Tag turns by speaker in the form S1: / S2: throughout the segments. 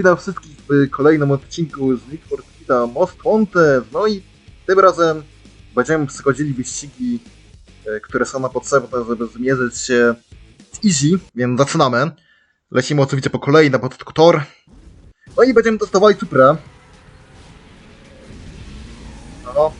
S1: Witam wszystkich w kolejnym odcinku z Need for Most Wanted. No i tym razem będziemy przechodzili wyścigi, e, które są na potrzebne, żeby zmierzyć się z Easy, więc zaczynamy. Lecimy oczywiście po kolei na początku tor. No i będziemy testowali Supra. No,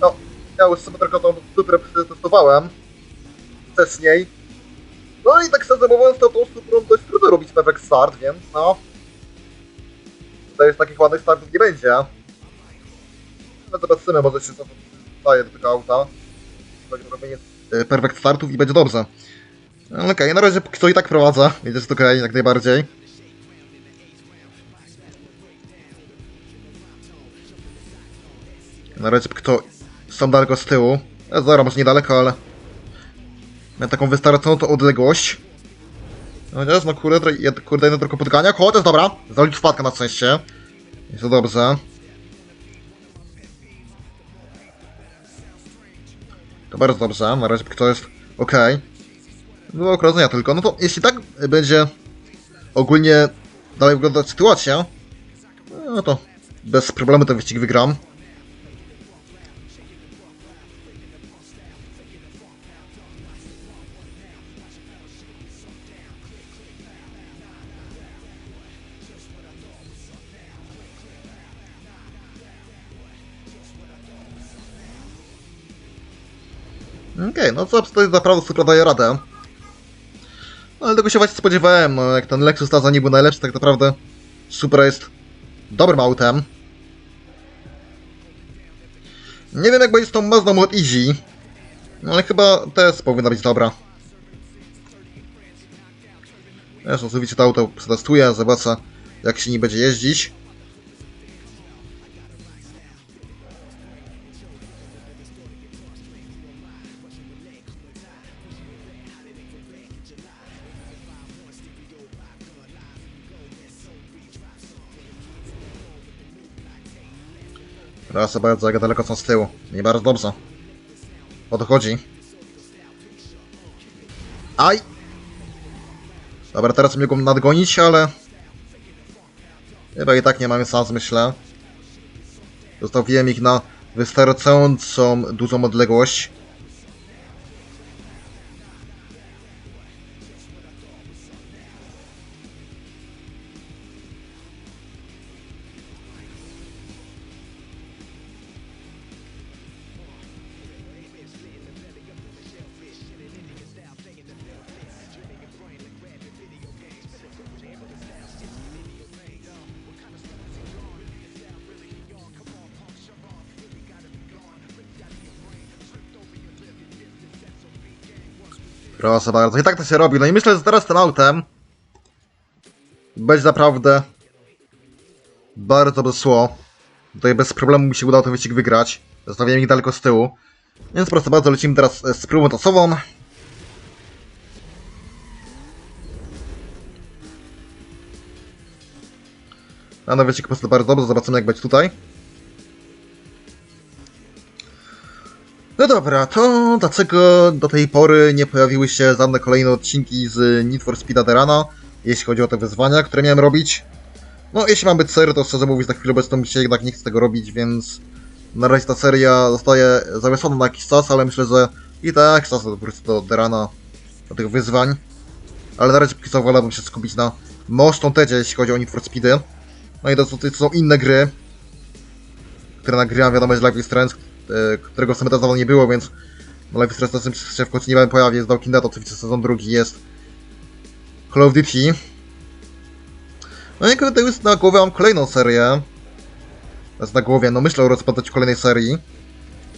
S1: no, ja już sobie tylko tą Suprę testowałem wcześniej. No i tak szczerze mówiąc, to tą Suprą dość trudno robić perfect start, więc no, to jest takich ładnych startów nie będzie. No zobaczymy, może się daje do tego auta. Będzie robienie e, perfect startów i będzie dobrze. No, Okej, na razie co i tak prowadzę, więc jest okej, jak najbardziej. Na razie co są daleko z tyłu. Zero, może niedaleko, ale... Miałem taką wystarczającą odległość. Chociaż, no kurde, tro- jed- kurde, jedno tylko podgania. Chociaż, dobra, zalicz wpadkę na szczęście. Jest to dobrze. To bardzo dobrze, na razie to jest ok. Było okrążenia tylko. No to jeśli tak będzie ogólnie dalej wyglądać sytuacja, no to bez problemu ten wyścig wygram. Co tutaj naprawdę super daje radę. No ale tego się właśnie spodziewałem, no, jak ten Lexus Taza nie był najlepszy, tak naprawdę Supra jest dobrym autem. Nie wiem jak będzie z tą Mazdą od Easy, no ale chyba też powinna być dobra. Też oczywiście to auto przetestuję, zobaczę jak się nie będzie jeździć. Proszę bardzo, jak daleko są z tyłu. Nie bardzo dobrze. O to chodzi. Aj! Dobra, teraz mogą nadgonić, ale... Chyba i tak nie mamy szans, myślę. Zostawiłem ich na wystarczającą dużą odległość. Proszę bardzo. I tak to się robi. No i myślę, że teraz tym autem będzie naprawdę bardzo szło. Tutaj bez problemu mi się udało ten wyścig wygrać. Zostawiłem ich daleko z tyłu. Więc proszę bardzo, lecimy teraz e, z próbą tasową. A na wyścig po prostu bardzo dobrze. Zobaczymy jak będzie tutaj. No dobra, to dlaczego do tej pory nie pojawiły się żadne kolejne odcinki z Need for Speed Aderana, jeśli chodzi o te wyzwania, które miałem robić? No, jeśli mam być serio, to szczerze mówiąc, na chwilę obecną mi się jednak nie chce tego robić, więc na razie ta seria zostaje zawieszona na jakiś czas, ale myślę, że i tak czas wróci do Derana, do tych wyzwań. Ale na razie póki co wolałbym się skupić na Most Wantedzie, jeśli chodzi o Need for Speedy. No i to, to, to są inne gry, które nagrywam, wiadomo, że Life is Strange, którego w sumie dawno nie było, więc no Life is Strange się w końcu nie będę pojawi, jest Walking Dead, oczywiście sezon drugi jest Call of Duty. No i kurde, już na głowie mam kolejną serię. Jest na głowie, no myślę o rozpoczęciu kolejnej serii.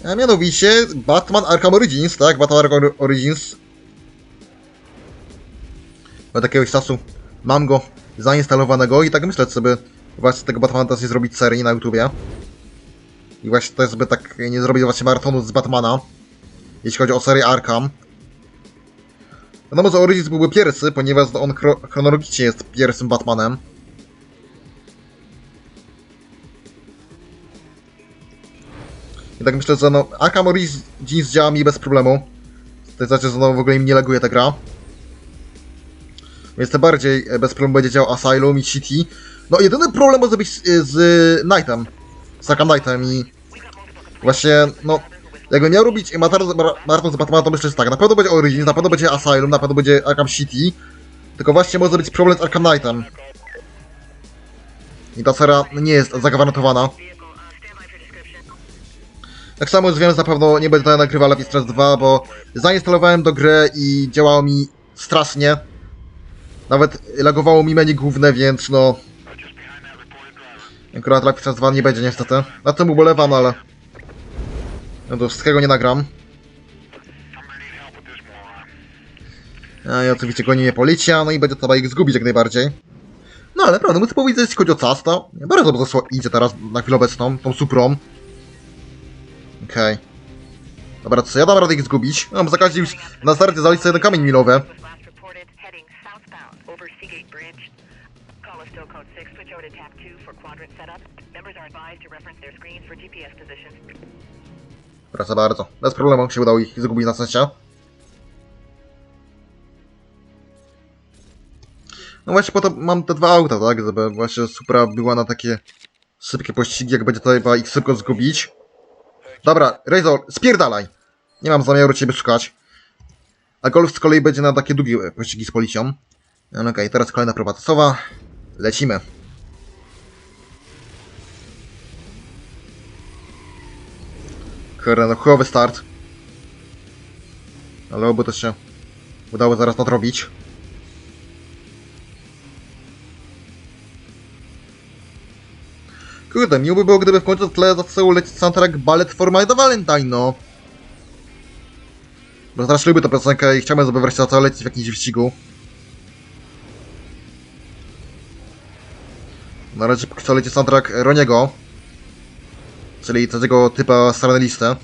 S1: A mianowicie Batman Arkham Origins, tak? Batman Arkham Origins. Od jakiegoś czasu mam go zainstalowanego i tak myślę sobie właśnie tego Batmana też nie zrobić serii na YouTubie. I właśnie też by tak nie zrobić właśnie maratonu z Batmana. Jeśli chodzi o serię Arkham. Wiadomo, że Origins byłby pierwszy, ponieważ on chro- chronologicznie jest pierwszym Batmanem. I tak myślę, że no, Arkham Origins działa mi bez problemu. To znaczy, że no, w ogóle mi nie laguje ta gra. Więc tym bardziej e, bez problemu będzie działał Asylum i City. No jedyny problem może być z, z Knightem. Z Arkham Knightem i właśnie, no, jakbym miał robić maraton mar- maraton z Batmana, to myślę, że tak, na pewno będzie Origins, na pewno będzie Asylum, na pewno będzie Arkham City, tylko właśnie może być problem z Arkham Knightem. I ta seria nie jest zagwarantowana. Tak samo wiem, na pewno nie będę nagrywał Lepiej Stress 2, bo zainstalowałem do gry i działało mi strasznie. Nawet lagowało mi menu główne, więc no... Akurat Lepiej Stress 2 nie będzie niestety. Na tym ubolewam, ale... No to wszystkiego nie nagram. A i oczywiście goni mnie policja, no i będzie trzeba ich zgubić jak najbardziej. No ale naprawdę, muszę powiedzieć, jeśli chodzi o Casta, bardzo dobrze idzie teraz na chwilę obecną, tą Suprą. Okej. Dobra, co ja dam radę ich zgubić? Mam za każdym już na starcie zaliczyć jeden kamień milowy.
S2: Call us still code 6, switch over to tap 2 for quadrant setup. Members are advised to reference their screens for GPS position.
S1: Proszę bardzo. Bez problemu się udało ich zgubić na sensie. No właśnie po to mam te dwa auta, tak? Żeby właśnie Supra była na takie szybkie pościgi, jak będzie trzeba ich szybko zgubić. Dobra, Razor, spierdalaj! Nie mam zamiaru ciebie szukać. A Golf z kolei będzie na takie długie pościgi z policją. No okej, teraz kolejna próba testowa. Lecimy. Kurde, start. Ale oby to się udało zaraz nadrobić. Kurde, miło by było, gdyby w końcu w tle zaczął lecieć soundtrack Ballet for My Valentine, no. Bo zaraz lubię tę piosenkę i chciałbym, żeby wreszcie lecieć w jakimś wyścigu. Na razie póki co leci soundtrack Roniego. Czyli tego typa stronelistę.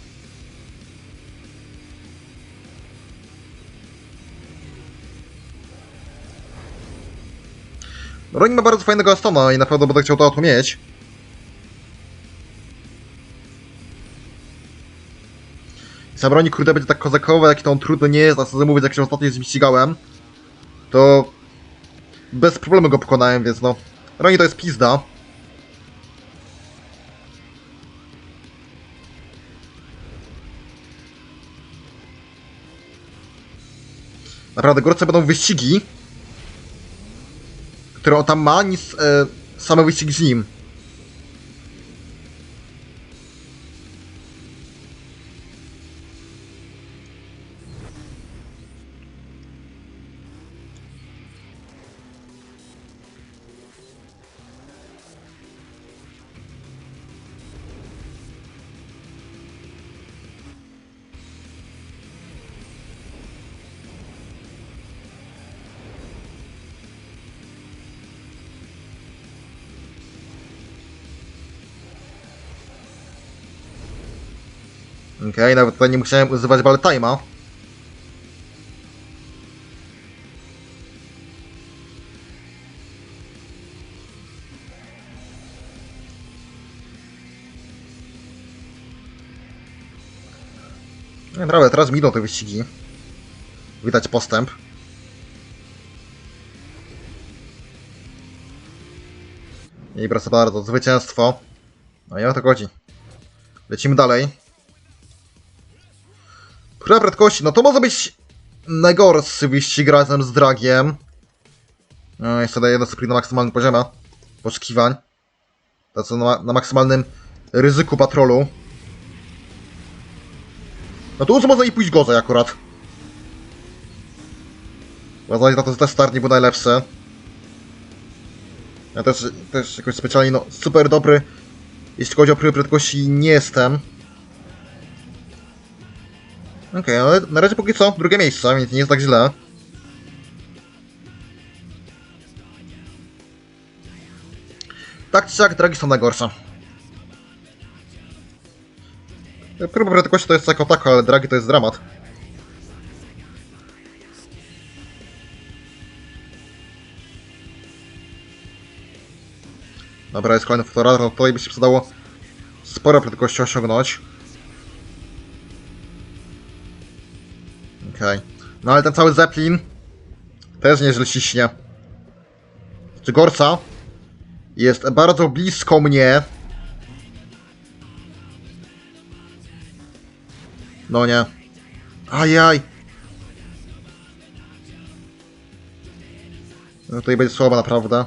S1: Roni ma bardzo fajnego Astona i na pewno będę chciał to auto mieć. Sam Roni kurde będzie tak kozakowy, jak to on nie jest, a co mówić, jak się ostatnio z to bez problemu go pokonałem, więc no. Roni to jest pizda. Naprawdę gorsze będą wyścigi, które on tam ma, niż e, same wyścigi z nim. Okej, nawet tutaj nie musiałem używać ballet time'a. No Naprawdę, teraz mi idą te wyścigi. Widać postęp. I proszę bardzo, zwycięstwo. No i o to chodzi. Lecimy dalej. Próba prędkości, no to może być najgorszy wyścig razem z Dragiem. No, jeszcze daję jedno sprint na maksymalnym poziomie poszukiwań. To co na, na maksymalnym ryzyku patrolu. No tu już można i pójść gorzej akurat. Uważajcie na to, że ten start nie był najlepszy. Ja też, też jakoś specjalnie, no, super dobry, jeśli chodzi o prędkości, nie jestem. Okej, ale na razie póki co drugie miejsce, więc nie jest tak źle. Tak czy siak, dragi są najgorsze. Próba prędkości to jest jako tako, ale dragi to jest dramat. Dobra, jest kolejny fotoradar, no tutaj by się przydało sporo prędkości osiągnąć. No ale ten cały Zeppelin też nieźle ciśnie. czy Gorsa jest bardzo blisko mnie. No nie. Ajaj. No tutaj będzie słabo naprawdę.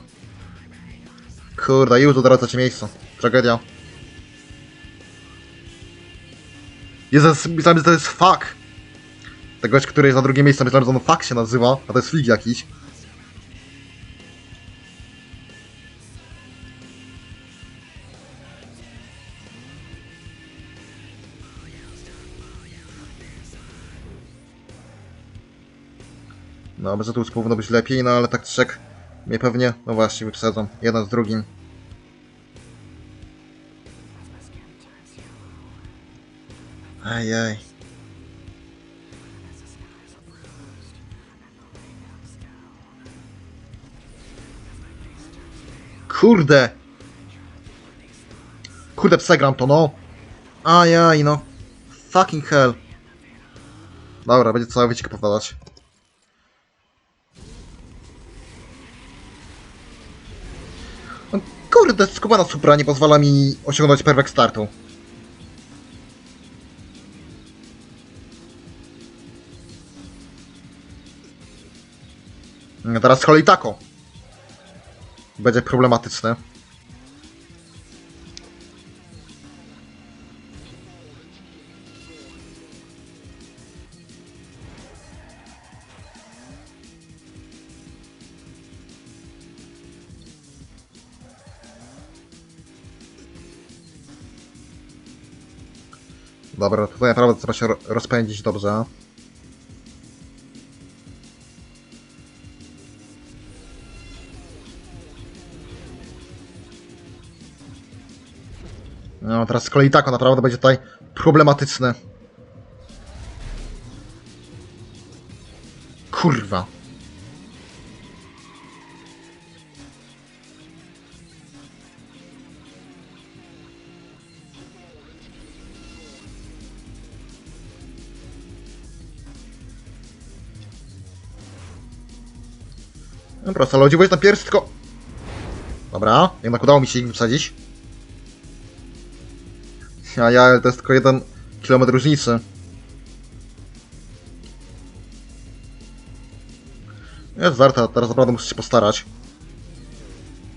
S1: Kurde, już odradzacie miejsce. Tragedia. Jezus, że to jest fuck. Ten gość, który jest na drugim miejscu, myślałem, że on fuck się nazywa, a to jest fig jakiś. No, bez tu powinno być lepiej, no ale tak trzek mnie pewnie, no właśnie, wyprzedzą. Jeden z drugim. Ajaj. Kurde! Kurde, przegram to, no. Ajaj, no. Fucking hell. Dobra, będzie cały wyciek powtarzać. No, kurde, skubana supra nie pozwala mi osiągnąć perfekt startu. No Teraz z kolei tako. Będzie problematyczne. Dobra, tutaj naprawdę trzeba się ro- rozpędzić dobrze. Teraz z kolei tako naprawdę będzie tutaj problematyczne. Kurwa. Dobra, salodziwość na pierś, tylko... Dobra, jednak udało mi się ich wyprzedzić. A ja, to jest tylko jeden kilometr różnicy. Jest warta, teraz naprawdę muszę się postarać.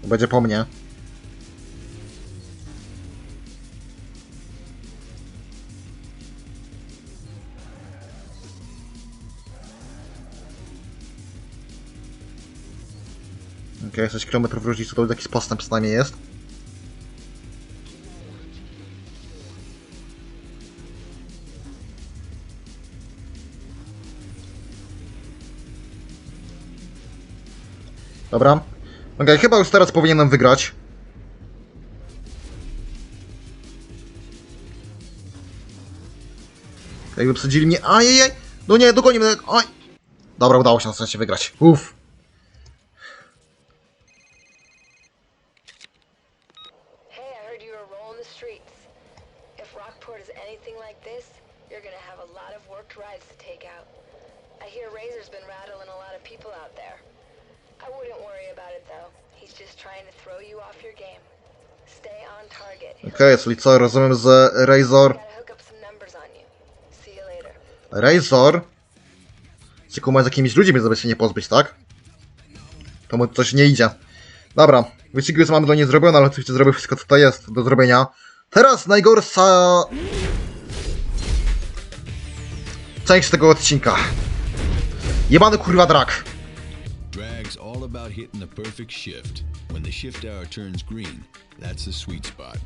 S1: Będzie po mnie. Okej, okay, 6 km różnicy to jakiś postęp przynajmniej jest. Dobra. Okej, chyba już teraz powinienem wygrać. Jakby wsadzili mnie. Ajajaj! No nie, dogoni mnie. Aj! Dobra, udało się na szczęście wygrać. Uff.
S3: Razor's been rattling a lot of people out there. I wouldn't worry about it though. He's just trying to throw you off your game. Stay on target.
S1: Okej, czyli co, rozumiem, że Razor... Razor... Się kuma z jakimiś ludźmi, żeby się nie pozbyć, tak? To mu coś nie idzie. Dobra, wyścigi już mamy do niej zrobione, ale oczywiście zrobił wszystko, co tutaj jest do zrobienia. Teraz najgorsza... Część tego odcinka. Jebany kurwa drak.
S4: About hitting the perfect shift. When the shift hour turns green, that's the sweet spot.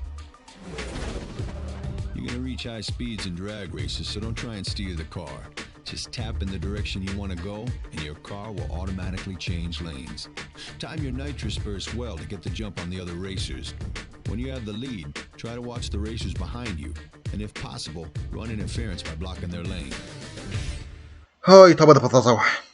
S4: You're gonna reach high speeds in drag races, so don't try and steer the car. Just tap in the direction you want to go, and your car will automatically change lanes. Time your nitrous burst well to get the jump on the other racers. When you have the lead, try to watch the racers behind you, and if possible, run interference by blocking their lane.
S1: To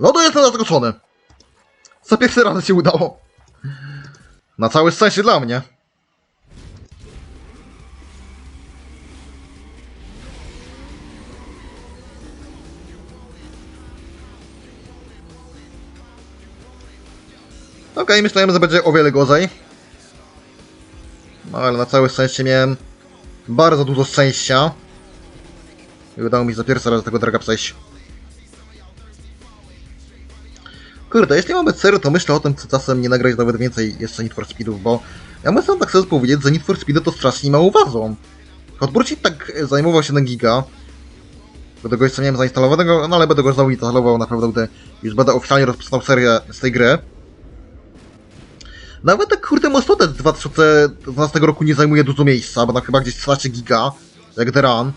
S1: No to jestem zaskoczony. Za pierwszy raz się udało. Na całe szczęście dla mnie. Okej, myślałem, że będzie o wiele gorzej. No ale na całe szczęście miałem bardzo dużo szczęścia. I udało mi się za pierwszy raz tego draga przejść. Kurde, jeśli mamy sery, to myślę o tym, czy czasem nie nagrać nawet więcej jeszcze Need for Speedów, bo ja muszę tak sobie powiedzieć, że Need for Speedy to strasznie mało ważą. Hotburci tak zajmował się na giga, do tego jeszcze nie miałem zainstalowanego, no ale będę go znowu instalował na pewno, gdy już będę oficjalnie rozpoczynał serię z tej gry. Nawet tak kurde Mostodec z 2012 roku nie zajmuje dużo miejsca, bo tam chyba gdzieś 13 giga, jak The Run.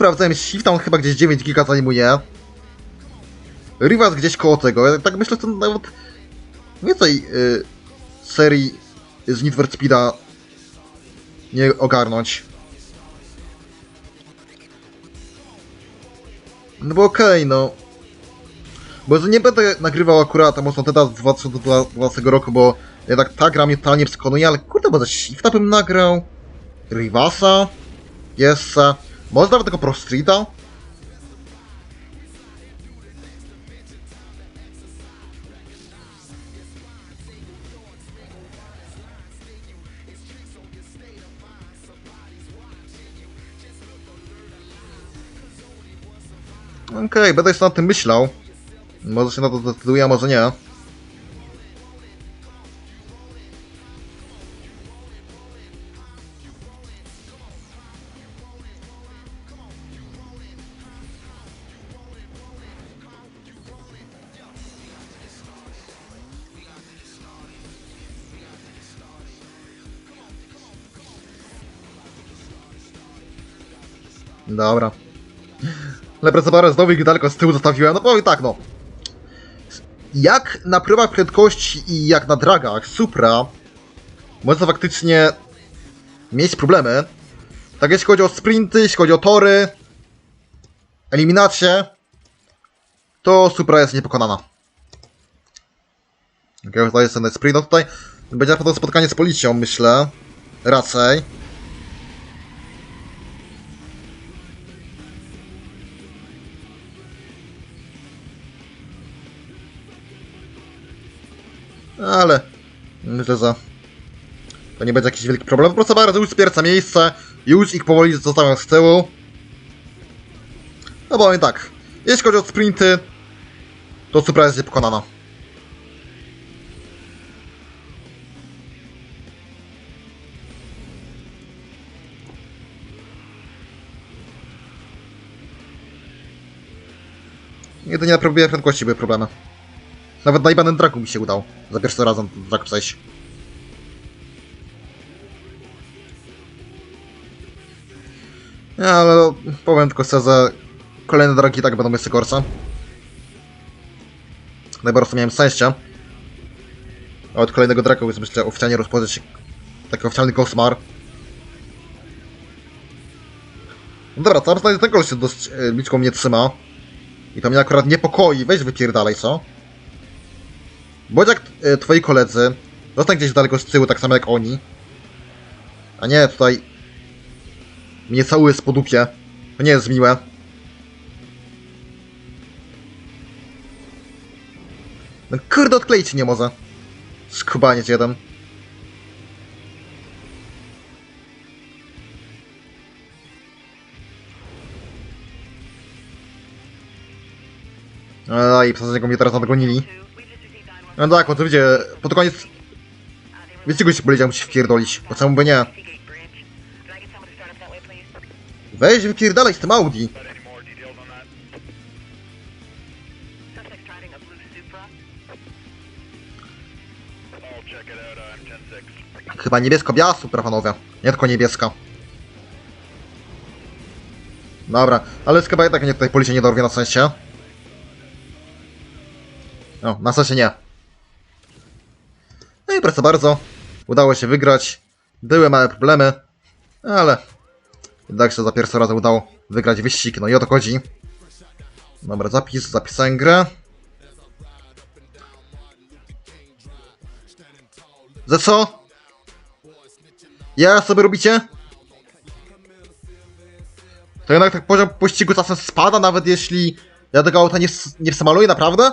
S1: Sprawdzałem, Shift tam chyba gdzieś 9 giga zajmuje. Rivas gdzieś koło tego. Ja tak myślę, że nawet więcej y, serii z Need for Speeda nie ogarnąć. No bo okej, no. Bo nie będę nagrywał akurat mocno teda z 2012 roku, bo jednak ta gra mnie totalnie przekonuje, ale kurde, bo za Shifta bym nagrał. Rivasa. Jeszcze. Może nawet tego Pro Streeta? Okej, będę jeszcze nad tym myślał. Może się na to zdecyduję, a może nie. Dobra. Leprezabarę znowu ich daleko z tyłu zostawiłem. No powiem tak, no. Jak na próbach prędkości i jak na dragach Supra można faktycznie mieć problemy. Tak jeśli chodzi o sprinty, jeśli chodzi o tory, eliminacje, to Supra jest niepokonana. Jak ja zdaję sobie sprint, no tutaj będzie na pewno spotkanie z policją, myślę. Raczej. Ale myślę, że to nie będzie jakiś wielki problem. Po prostu bardzo już spierca miejsce, już ich powoli zostawiam z tyłu. No powiem tak, jeśli chodzi o sprinty, to Supra jest niepokonana. Jedynie na próbie prędkości były problemy. Nawet na Draku mi się udał. Za pierwszym razem Drak przejść. Ja, ale powiem tylko szczerze, kolejne dragi tak będą jeszcze gorsze. Najbardziej miałem szczęście. A od kolejnego draku już myślę oficjalnie rozpocząć taki oficjalny koszmar. No dobra, cały czas ten koleś się dość e, blisko mnie trzyma. I to mnie akurat niepokoi. Weź wypierdalaj, co? Bądź jak e, twoi koledzy, zostań gdzieś daleko z tyłu, tak samo jak oni. A nie tutaj mnie całuje z podupie. To nie jest miłe. No kurde, odkleić nie może. Skubaniec jeden. A i przez niego mnie teraz nadgonili. No tak, oczywiście, pod koniec wyścigu się powiedział, musi wpierdolić, bo czemu by nie? Weź wypierdalaj z tym Audi. Chyba niebiesko-biała Supra, panowie. Nie tylko niebieska. Dobra, ale chyba jednak nie tutaj policja nie dorwie na sensie. No, na sensie nie. No i proszę bardzo, udało się wygrać. Były małe problemy, ale jednak się za pierwszy raz udało. wygrać wyścig, no i o to chodzi. Dobra, zapis, zapisałem grę. Za co? Ja sobie robicie? To jednak tak poziom pościgu czasem spada, nawet jeśli ja tego auta nie, nie smaluję, naprawdę?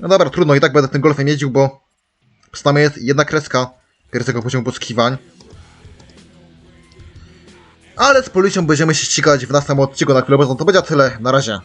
S1: No dobra, trudno, i tak będę tym golfem jeździł, bo przynajmniej jest jedna kreska pierwszego poziomu poszukiwań. Ale z policją będziemy się ścigać w następnym odcinku na chwilę. To będzie tyle. Na razie.